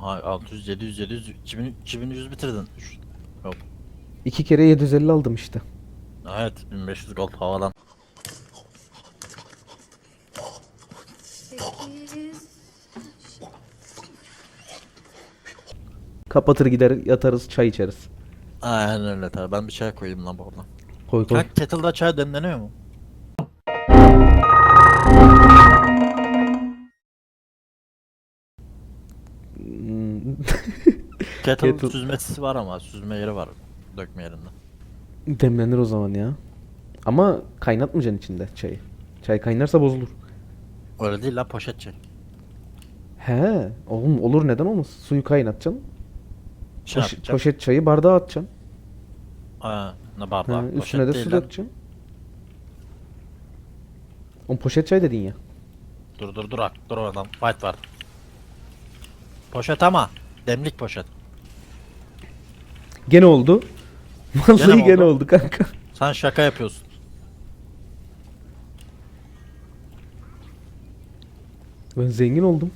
Ha 600 700 700 2000 2100 bitirdin. Yok. İki kere 750 aldım işte. Evet 1500 gold havadan. Kapatır gider yatarız çay içeriz. Aynen öyle tabii. Ben bir çay koyayım lan bu arada. Koy koy. Kettle'da çay demleniyor mu? Kettle, Kettle- süzmesi var ama süzme yeri var. Dökme yerinde. Demlenir o zaman ya. Ama kaynatmayacaksın içinde çayı. Çay kaynarsa bozulur. Öyle değil la poşet çay. He, oğlum olur neden olmaz? Suyu kaynatacaksın. Şey Poş- yapacağım. poşet çayı bardağa atacaksın. Aa, ne Ha, bardağı? üstüne de değil su lan. dökeceksin. Oğlum poşet çay dedin ya. Dur dur dur dur oradan. Fight var. Poşet ama. Demlik poşet. Gene oldu. Vallahi Gene gene oldu? oldu kanka. Sen şaka yapıyorsun. Ben zengin oldum.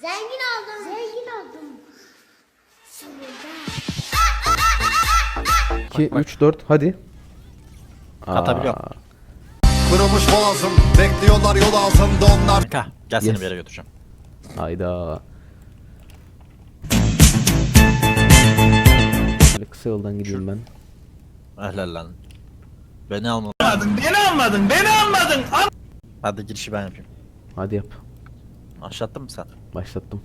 Zengin oldum. Zengin oldum. Sonunda. 2, 3, 4 hadi. Katabiliyorum. Aa, Kırılmış boğazım Bekliyorlar yol ağzımda onlar Kanka gel seni Yes. bir yere götüreceğim. Hayda. Kısa yoldan gideyim ben. Helal lan. Beni almadın. Beni almadın. Beni almadın. Hadi girişi ben yapayım. Hadi yap. Başlattın mı sen? Başlattım.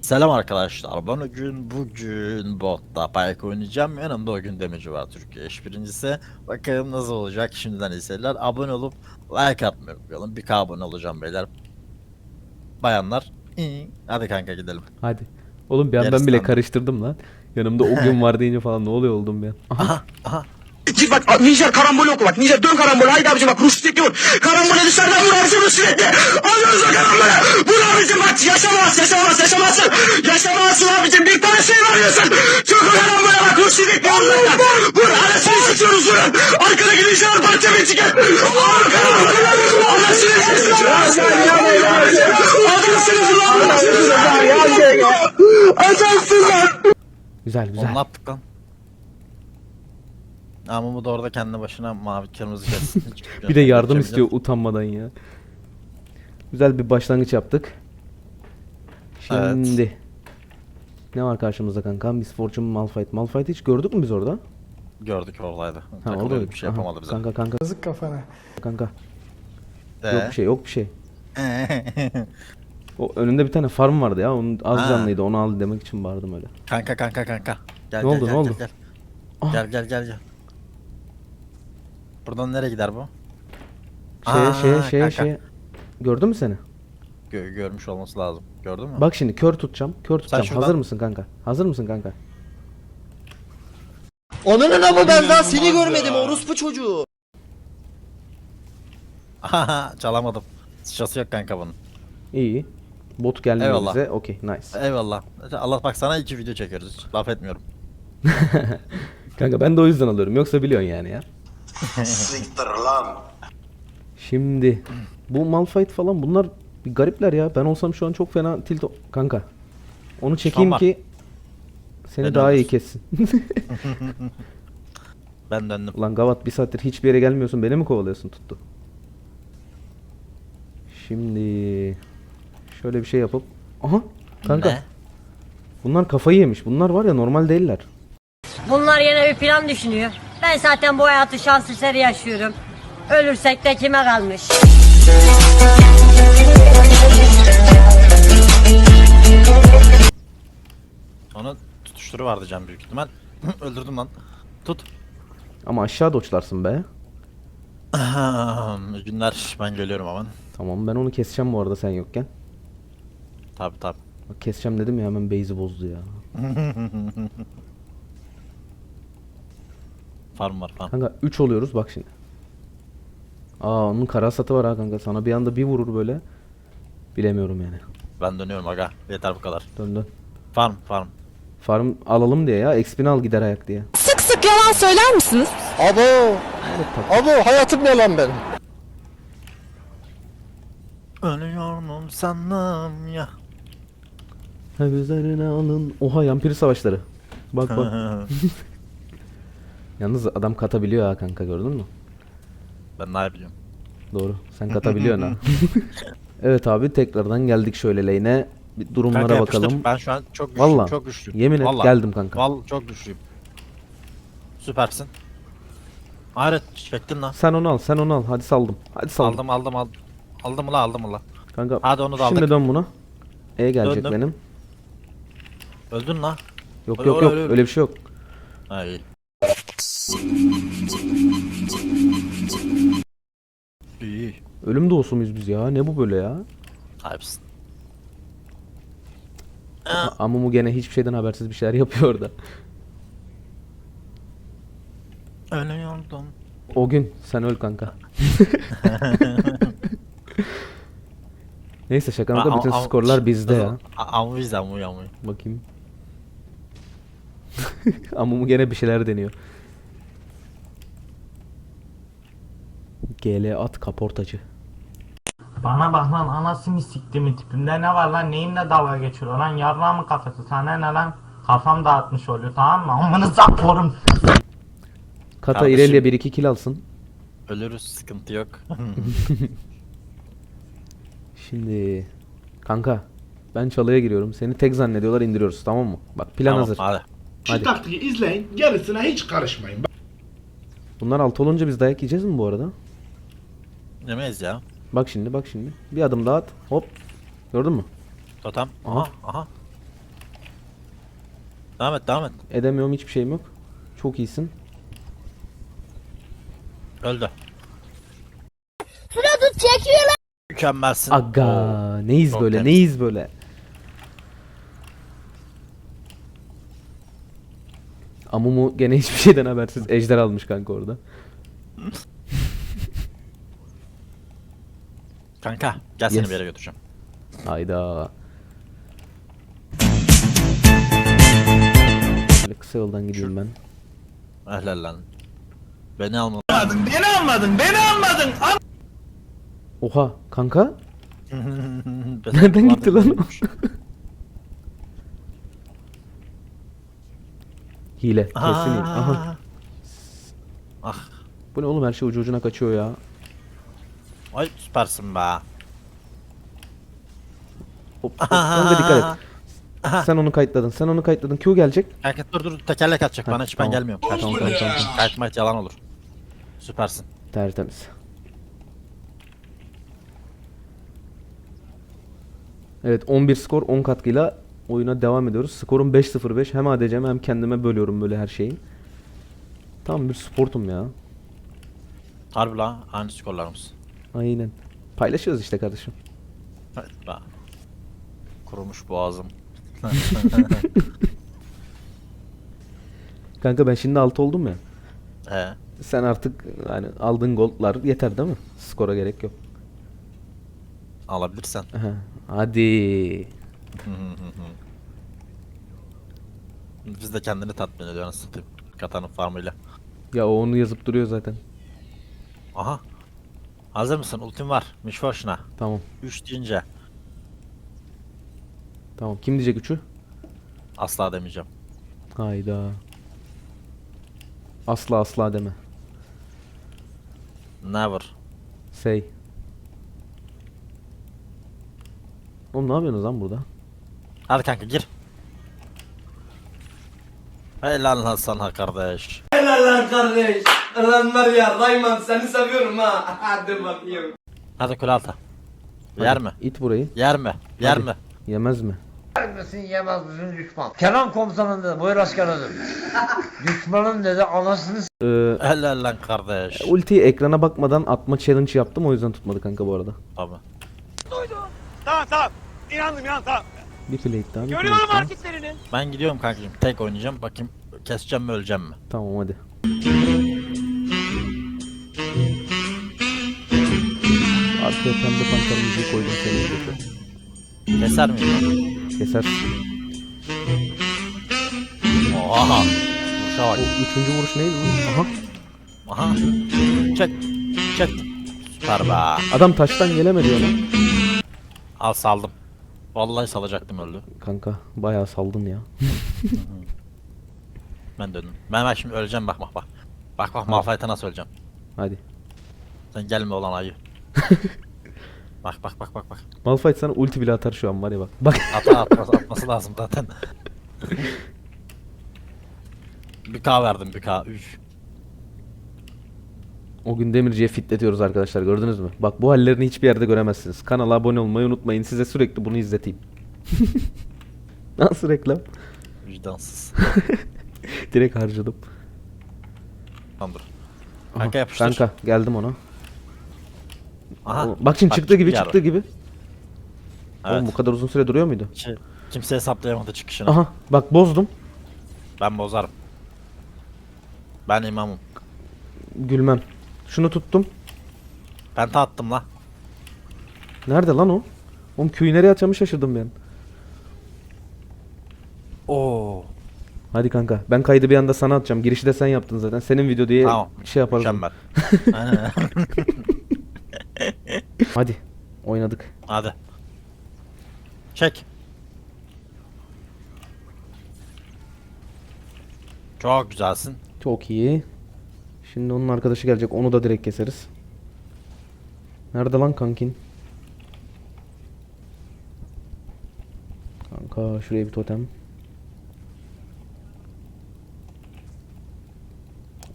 Selam arkadaşlar. Ben bugün bugün botta Pike oynayacağım. Yanımda o gün demeci var Türkiye eş birincisi. Bakalım nasıl olacak şimdiden iyi seyirler. Abone olup like atmayı unutmayalım. Bir K abone olacağım beyler. Bayanlar. iyi. Hadi kanka gidelim. Hadi. Oğlum bir an ben bile karıştırdım lan. Yanımda o gün var deyince falan ne oluyor oldum an. Aha aha. Git bak Nijer karambol oku bak. Nijer dön karambol. Haydi abicim bak Rustik vur. Karambole dışarıdan vur abicim sürekli. Alıyoruz o karambole. Vur abicim bak yaşamaz yaşamaz yaşamazsın. Yaşamazsın abicim. Bir tane şey arıyorsun. Çok o karambole bak Rustik vur. Vur anasını sıçıyoruz vurun. Arkadaki Nijer parça bir çıkar. Vur karambole. Anasını sıçıyoruz. Adamsınız lan. Adamsınız lan. Güzel Onu güzel. ne yaptık lan? Ama bu da orada kendi başına mavi kırmızı kes. Bir de yardım istiyor utanmadan ya. Güzel bir başlangıç yaptık. Evet. Şimdi ne var karşımızda kanka? Miss Fortune Malphite. Malphite hiç gördük mü biz orada? Gördük oradaydı. Ha orada bir şey Aha, yapamadı bize. Kanka kanka. Yazık kafana. Kanka. Ee? Yok bir şey yok bir şey. O önünde bir tane farm vardı ya. Onun az Ha. canlıydı. Onu al demek için bağırdım öyle. kanka kanka kanka. Gel, Ne gel, oldu, gel, ne oldu? Gel gel. Ah. gel gel gel gel. Buradan nereye gider bu? Şeye Aa, şeye şeye kanka. şeye. Gördün mü seni? Gö- görmüş olması lazım. Gördün mü? Bak şimdi kör tutacağım. Kör tutacağım. şuradan- Hazır mısın kanka? Hazır mısın kanka? Onun ama ben daha seni görmedim orospu çocuğu. Haha, Çalamadım. Sıçrası yok kanka bunun. İyi. Bot gelmiyor Eyvallah. bize. Okey nice. Eyvallah. Allah bak sana iki video çekiyoruz. Laf etmiyorum. Kanka ben de o yüzden alıyorum. Yoksa biliyorsun yani ya. Siktir lan Şimdi bu Malphite falan bunlar bir garipler ya. Ben olsam şu an çok fena tilt kanka. Onu çekeyim ki seni Ben daha iyi kessin. Ben döndüm. Ulan Gavat bir saattir hiçbir yere gelmiyorsun. Beni mi kovalıyorsun tuttu. Şimdi şöyle bir şey yapıp Aha kanka. Ne? Bunlar kafayı yemiş. Bunlar var ya normal değiller. Bunlar yine bir plan düşünüyor. Ben zaten bu hayatı şans eseri yaşıyorum. Ölürsek de kime kalmış? Onu tutuşturu vardı can büyük ihtimal. Öldürdüm lan. Tut. Ama aşağı doçlarsın be. Günler. Ben geliyorum hemen. Tamam ben onu keseceğim bu arada sen yokken. Tabi tabi. Bak keseceğim dedim ya hemen base'i bozdu ya. Farm var farm. Kanka 3 oluyoruz bak şimdi. Aa onun karasatı var ha kanka. Sana bir anda bir vurur böyle. Bilemiyorum yani. Ben dönüyorum aga. Yeter bu kadar. Dön dön. Farm farm. Farm alalım diye ya. XP'ni al gider ayak diye. Sık sık yalan söyler misiniz? Abo. Abo hayatım ne lan benim? Ölüyorum sandım ya. Ha üzerine alın. Oha yampiri savaşları. Bak bak. Yalnız adam katabiliyor ha kanka gördün mü? ben ne biliyorum. Doğru. Sen katabiliyorsun ha. evet abi tekrardan geldik şöyle lane'e. Bir durumlara Kanka yapıştır. bakalım. Ben şu an çok güçlüyüm. Valla. Çok güçlüyüm. Yemin et Vallahi. geldim kanka. Vallahi çok güçlüyüm. Süpersin. Hayret çektin lan. Sen onu al, sen onu al. Hadi saldım. Hadi saldım. Aldım aldım aldım. Aldım la aldım la. Kanka. Hadi onu da Şimdi aldık. dön buna. E gelecek Döndüm. benim. Öldün la. Yok Öyle, yok öyle, yok. öyle. Öyle bir şey yok. Ha iyi. İyi. Ölüm doğusu muyuz biz ya? Ne bu böyle ya? Sahipsin. A- Amumu gene hiçbir şeyden habersiz bir şeyler yapıyor orada. Ölüyordum. O gün sen öl kanka. Neyse şaka maka bütün skorlar bizde ya. Amuyuz amuy amuy. Bakayım. Amumu gene bir şeyler deniyor. GL at kaportacı. Bana bak lan anasını siktiğimi tipimde ne var lan neyimle dalga geçiyor lan yarrağımın kafası sana ne lan kafam dağıtmış oluyor tamam mı amınıza korum Kata Kardeşim. İrelia 1-2 kill alsın. Ölürüz sıkıntı yok. Şimdi kanka ben çalıya giriyorum. Seni tek zannediyorlar indiriyoruz tamam mı? Bak plan Tamam, hazır. Hadi. Hadi. taktiği izleyin. Gerisine hiç karışmayın. Bunlar alt olunca biz dayak yiyeceğiz mi bu arada? Yemeyiz ya. Bak şimdi bak şimdi. Bir adım daha at. Hop. Gördün mü? Totem. Aha. Aha aha. Devam et devam et. Edemiyorum hiçbir şeyim yok. Çok iyisin. Öldü. Fırat'ı çekiyorlar. Mükemmelsin. Aga neyiz çok böyle temiz. neyiz böyle. Amumu gene hiçbir şeyden habersiz ejder almış kanka orada. Kanka gel seni Yes. bir yere götüreceğim. Hayda. Böyle kısa yoldan gideyim ben. Helal lan. Beni alma. Beni almadın beni almadın. Oha kanka. Ben- Nereden gitti lan o? Hile. Kesin hile. Aha. Ah. Bu ne oğlum her şey ucu ucuna kaçıyor ya. Ay süpersin be. Hop, hop. Kanka dikkat et. Sen onu kayıtladın. Sen onu kayıtladın. Q gelecek. Kanka dur dur tekerlek atacak Ha, bana hiç ben tamam. gelmiyorum. Tamam, Kaçma tamam, tamam, tamam. Kaçma et, yalan olur. Süpersin. Tertemiz. Evet 11 skor 10 katkıyla oyuna devam ediyoruz. Skorum 5-0-5. Hem ADC'm hem kendime bölüyorum böyle her şeyi. Tam bir sportum ya. Harbi la aynı skorlarımız. Aynen. Paylaşıyoruz işte kardeşim. Evet. Kurumuş boğazım. Kanka ben şimdi 6 oldum ya. He. Sen artık hani aldığın goldlar yeter değil mi? Skora gerek yok. Alabilirsen. Aha. Hadi. Biz de kendini tatmin ediyor nasıl satayım. Katanın farmıyla. Ya o onu yazıp duruyor zaten. Aha. Hazır mısın? Ultim var. Mişforşuna. Tamam. 3 deyince Tamam. Kim diyecek 3'ü? asla demeyeceğim. Hayda. Asla asla deme. Never. Say. Oğlum ne yapıyorsunuz lan burada? Hadi kanka gir. Helal lan sana kardeş. Lan kardeş. Lan var ya Rayman seni seviyorum ha. Hadi bakayım. Hadi kule alta. Yer mi? İt burayı. Yer mi? Yer Hadi. mi? Yemez mi? Misin yemez misin düşman? Kenan komutanım dedi buyur askerim. Düşmanın dedi anasını Ee, Helal lan kardeş. ultiyi ekrana bakmadan atma challenge yaptım o yüzden tutmadı kanka bu arada. Tabii. Tamam tamam. İnandım inandım tamam. Bir plate daha bir Görüyorum plate daha. hareketlerini. Ben gidiyorum kankacığım. Tek oynayacağım. Bakayım keseceğim mi öleceğim mi? Tamam hadi. Arkaya pembe panter müziği koydum seni izlete. Keser miyim? ben? Keser. Oha. Vuruşa O bak. üçüncü vuruş neydi bu? Aha. Aha. Çek. Çek. Süper be. Adam taştan gelemedi lan. Al saldım. Vallahi salacaktım öldü. Kanka bayağı saldın ya. Ben döndüm. Ben bak şimdi öleceğim bak bak bak. Bak bak Malphite'a nasıl öleceğim. Hadi. Sen gelme olan ayı. bak bak bak bak bak. Malphite sana ulti bile atar şu an var ya bak. Bak. Ata atması, atması lazım zaten. bir K verdim bir K. Üf. O gün Demirci'ye fitletiyoruz arkadaşlar gördünüz mü? Bak bu hallerini hiçbir yerde göremezsiniz. Kanala abone olmayı unutmayın. Size sürekli bunu izleteyim. Nasıl reklam? Vicdansız. Direkt harcadım. Tamamdır. Aha, Kanka yapıştır. Kanka geldim ona. Aha. O- Bak şimdi çıktı gibi yarı. çıktı gibi. Evet. Oğlum bu kadar uzun süre duruyor muydu? Ki- Kimse hesaplayamadı çıkışını. Aha bak bozdum. Ben bozarım. Ben imamım. Gülmem. Şunu tuttum. Penta attım la. Nerede lan o? Oğlum köyü nereye atacağımı şaşırdım ben. Oo. Hadi kanka ben kaydı bir anda sana atacağım. Girişi de sen yaptın zaten. Senin video diye Tamam. şey yaparız. Mükemmel. Aynen. Hadi oynadık. Hadi. Çek. Çok güzelsin. Çok iyi. Şimdi onun arkadaşı gelecek. Onu da direkt keseriz. Nerede lan kankin? Kanka şuraya bir totem.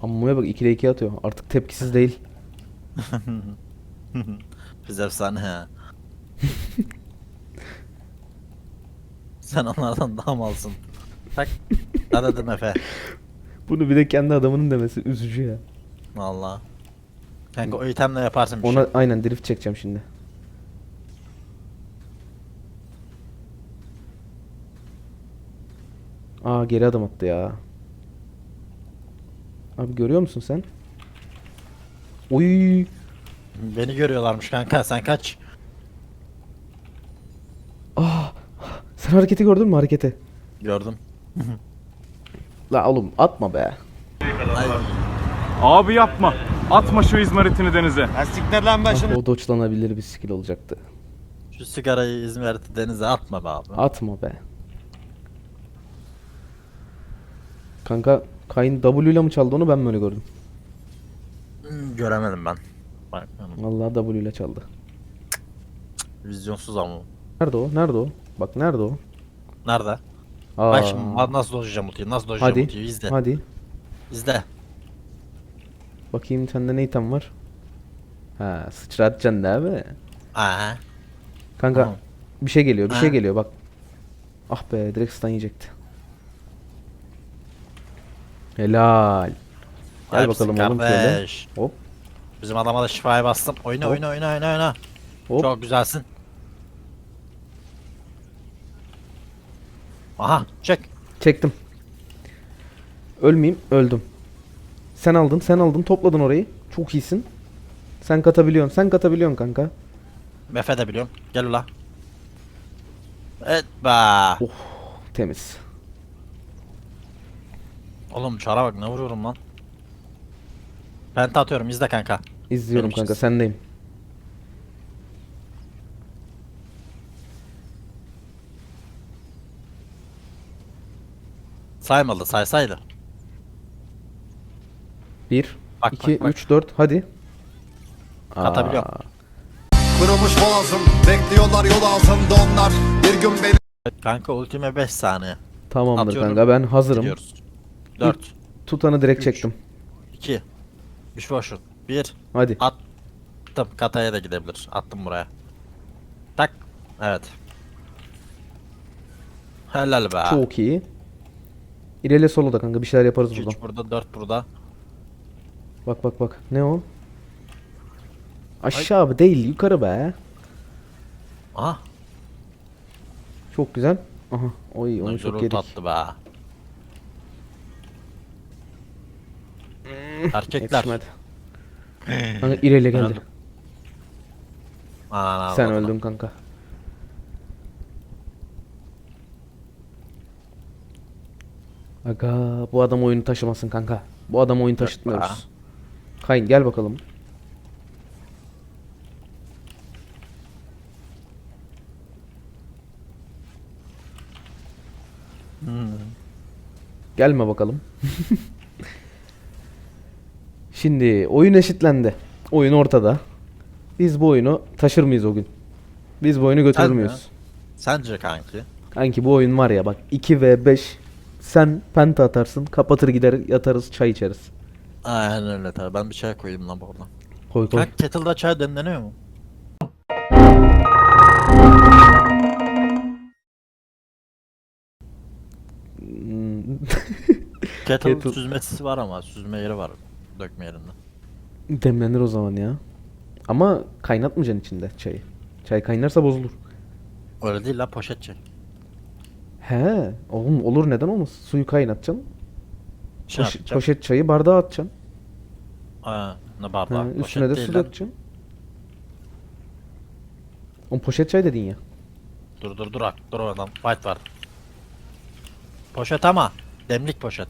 Ammuya bak 2'de 2 atıyor. Artık tepkisiz değil. Biz efsane ya. Sen onlardan daha malsın. Tak. Dedim Efe? Bunu bir de kendi adamının demesi üzücü ya. Valla. Kanka o itemle yaparsın bir Ona şey. aynen drift çekeceğim şimdi. Aa geri adım attı ya. Abi görüyor musun sen? Oy. Beni görüyorlarmış kanka sen kaç. Ah. Sen hareketi gördün mü hareketi? Gördüm. La oğlum atma be. Abi yapma. Atma şu izmaritini denize. Ah, o doçlanabilir bir skill olacaktı. şu sigarayı İzmir'de denize atma be abi. Atma be. Kanka Kayn W ile mi çaldı onu ben mi öyle gördüm? Hmm, Göremedim ben. Bak, Vallahi W ile çaldı. vizyonsuz ama. Nerede o? Nerede o? Bak nerede o? Nerede? Aa. Bak şimdi nasıl dojacağım ultiyi, nasıl dojacağım Hadi. ultiyi izle. Hadi. İzle. Bakayım sende ne item var? Ha, sıçratacaksın değil mi? Aa. Kanka Tamam. bir şey geliyor, bir şey Ha. geliyor bak. Ah be, direkt stun yiyecekti. Helal. Gel Hepsi bakalım oğlum şöyle. kardeş. Hop. Bizim adama da şifaya bastım. Oyna Hop. oyna oyna oyna oyna. Hop. Çok güzelsin. Aha çek. Çektim. Ölmeyeyim, öldüm. Sen aldın, sen aldın, topladın orayı. Çok iyisin. Sen katabiliyorsun, sen katabiliyorsun kanka. Mefe de biliyorum. Gel ula. Evet be. Temiz. Oğlum çara bak ne vuruyorum lan. Penta atıyorum izle kanka. İzliyorum Benim kanka, sendeyim. Saymadı saysaydı. 1, Bak, 2, bak, bak. 3, 4, hadi. Katabiliyorum. Aa, Kırılmış boğazım Bekliyorlar yol ağzında onlar Bir gün beni Kanka ultime 5 saniye. Tamamdır Atıyorum. kanka, ben hazırım. Gidiyoruz. 4, Tutanı direkt çektim. 2, 3 boşluk. 1, Hadi. attım. Kataya da gidebilir. Attım buraya. Tak. Evet. Helal be. Çok iyi. İlerle solo da kanka bir şeyler yaparız 3 buradan. burada 4 burada. Bak bak bak. Ne o? Aşağı be değil yukarı be. Aha. Çok güzel. Aha. Oy onu çok Çok yedik. tatlı be. Erkekler. Yetişmedi. Kanka İreli geldi. Sen avradına. öldün kanka. Aga bu adam oyunu taşımasın kanka. Bu adam oyun taşıtmıyoruz. Hain gel bakalım. Hmm. Gelme bakalım. Şimdi oyun eşitlendi. Oyun ortada. Biz bu oyunu taşır mıyız o gün? Biz bu oyunu götürür müyüz? Sence kanki? Kanki bu oyun var ya bak 2 ve 5 sen penta atarsın kapatır gider yatarız çay içeriz. Aynen öyle tabii. Ben bir çay koyayım lan bu arada. Koy koy. Kanka kettle'da çay demleniyor mu? Hmm, Kettle, Kettle- süzmesi var ama süzme yeri var. Dökme yerinde. Demlenir o zaman ya. Ama kaynatmayacaksın içinde çayı. Çay kaynarsa bozulur. Öyle değil la poşet çay. He, oğlum olur neden olmaz? Suyu kaynatacaksın. Şey poş- yapacağım. poşet çayı bardağa atacaksın. Aa, ne Ha, bardağı? üstüne de değil su lan. dökeceksin. Oğlum poşet çay dedin ya. Dur dur dur ak- dur oradan. Fight var. Poşet ama. Demlik poşet.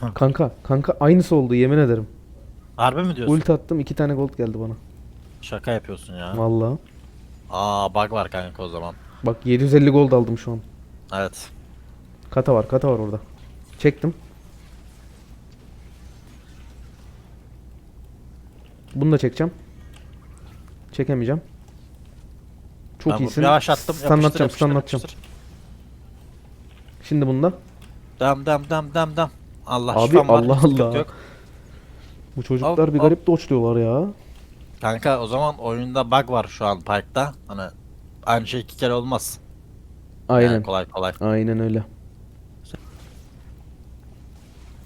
Kanka, kanka aynısı oldu yemin ederim. Harbi mi diyorsun? Ulti attım iki tane gold geldi bana. Şaka yapıyorsun ya. Vallahi. Aa bug var kanka o zaman. Bak 750 gold aldım şu an. Evet. Kata var, kata var orada. Çektim. Bunu da çekeceğim. Çekemeyeceğim. Çok Ben iyisin. Yavaşlattım. Stun Yapıştır, yapıştır, atacağım. yapıştır. Şimdi bunda. Dem dem dem dem dem. Allah Abi, şifam var. Allah Allah. Yok. Bu çocuklar Al, bir al. garip doçluyorlar ya. Kanka o zaman oyunda bug var şu an parkta. Hani aynı şey iki kere olmaz. Aynen. Yani kolay kolay. Aynen öyle.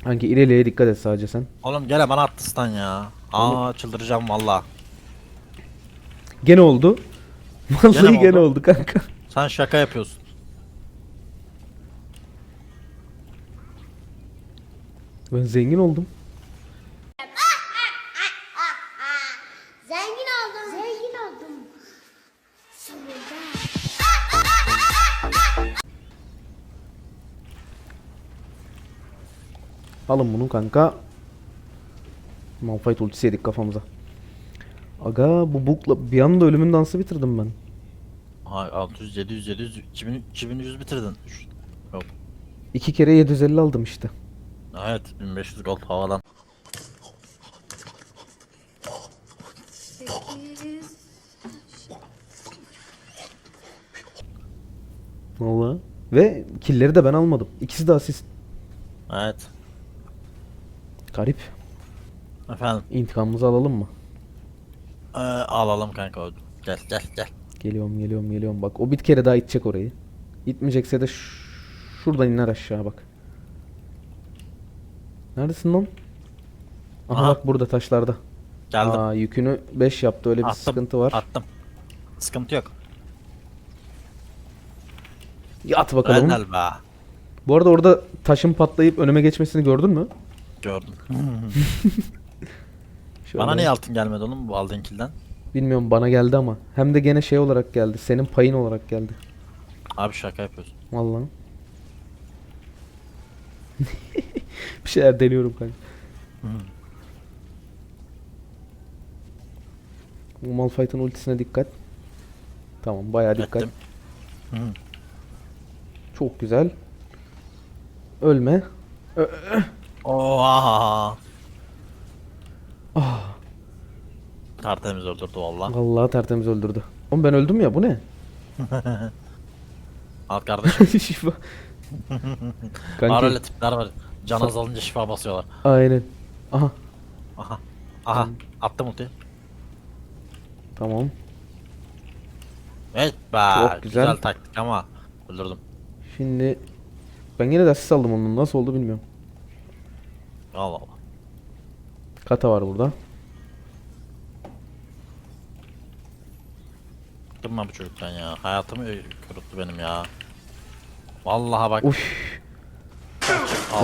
Hangi ileriye dikkat et sadece sen. Oğlum gene bana attı stun ya. Aa çıldıracağım valla. Gene oldu. Vallahi Gene gene oldu? oldu kanka. Sen şaka yapıyorsun. Ben zengin oldum. Alın bunu kanka. Malphite ultisi yedik kafamıza. Aga bu bukla bir anda ölümün dansı bitirdim ben. Ha 600 700 700 2000 2100 bitirdin. Yok. İki kere 750 aldım işte. Evet 1500 gold havadan. Vallahi. Ve killleri de ben almadım. İkisi de asist. Evet. Garip. Efendim. İntikamımızı alalım mı? Ee, alalım kanka. Gel gel gel. Geliyorum geliyorum geliyorum. Bak o bir kere daha itecek orayı. İtmeyecekse de ş- şuradan iner aşağı bak. Neredesin lan? Aha, Aha. bak burada taşlarda. Geldim. Aa yükünü 5 yaptı öyle bir attım. sıkıntı var. Attım. Sıkıntı yok. Yat bakalım. Helal be. Bu arada orada taşın patlayıp önüme geçmesini gördün mü? Gördüm. Bana niye altın gelmedi oğlum bu aldığın kilden? Bilmiyorum bana geldi ama. Hem de gene şey olarak geldi. Senin payın olarak geldi. Abi şaka yapıyorsun. Vallahi. bir şeyler deniyorum kanka. Bu Malphite'ın ultisine dikkat. Tamam bayağı dikkat. Ettim. Hı. Çok güzel. Ölme. Oha. Ah. Tertemiz öldürdü valla. Vallahi tertemiz öldürdü. Oğlum ben öldüm ya bu ne? Alt kardeşim. Şifa. Var Kanki. öyle tipler var. Can azalınca şifa basıyorlar. Aynen. Aha. Aha. Aha. Attım ulti. Tamam. Evet be. Çok güzel. güzel. taktik ama öldürdüm. Şimdi ben yine de asist aldım onun. Nasıl oldu bilmiyorum. Allah Allah. Kata var burada. Bıktım ben bu çocuktan ya. Hayatımı kuruttu benim ya. Vallahi bak. Uf.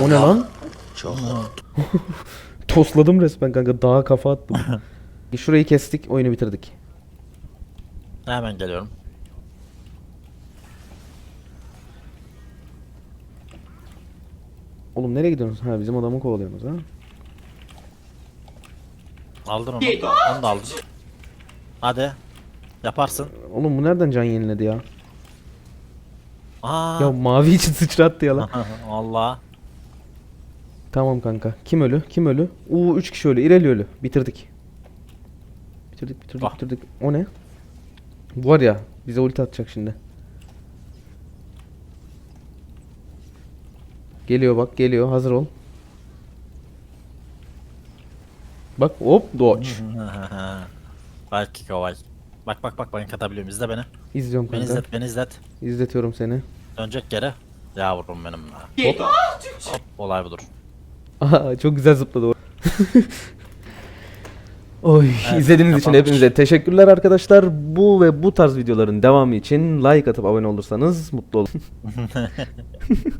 O ne lan? Tosladım resmen kanka. Dağa kafa attım. Şurayı kestik. Oyunu bitirdik. Hemen geliyorum. Oğlum nereye gidiyorsunuz? Ha bizim adamı kovalıyorsunuz ha. Aldın onu. Onu da aldın. Hadi. Yaparsın. Oğlum bu nereden can yeniledi ya? Aa. Ya mavi için sıçrattı ya lan. Allah. Tamam kanka. Kim ölü? Kim ölü? Uuu 3 kişi ölü. İreli ölü. Bitirdik. Bitirdik bitirdik Ah. bitirdik. O ne? Bu var ya bize ulti atacak şimdi. Geliyor bak geliyor hazır ol. Bak hop dodge. Belki kolay. Bak bak bak ben katabiliyorum izle beni. İzliyorum Beni kanka. izlet beni izlet. İzletiyorum seni. Dönecek geri. Yavrum benim. Hop. Hop olay budur. Aha çok güzel zıpladı o. Oy Evet, izlediğiniz için kapanmış. hepinize teşekkürler arkadaşlar. Bu ve bu tarz videoların devamı için like atıp abone olursanız mutlu olurum.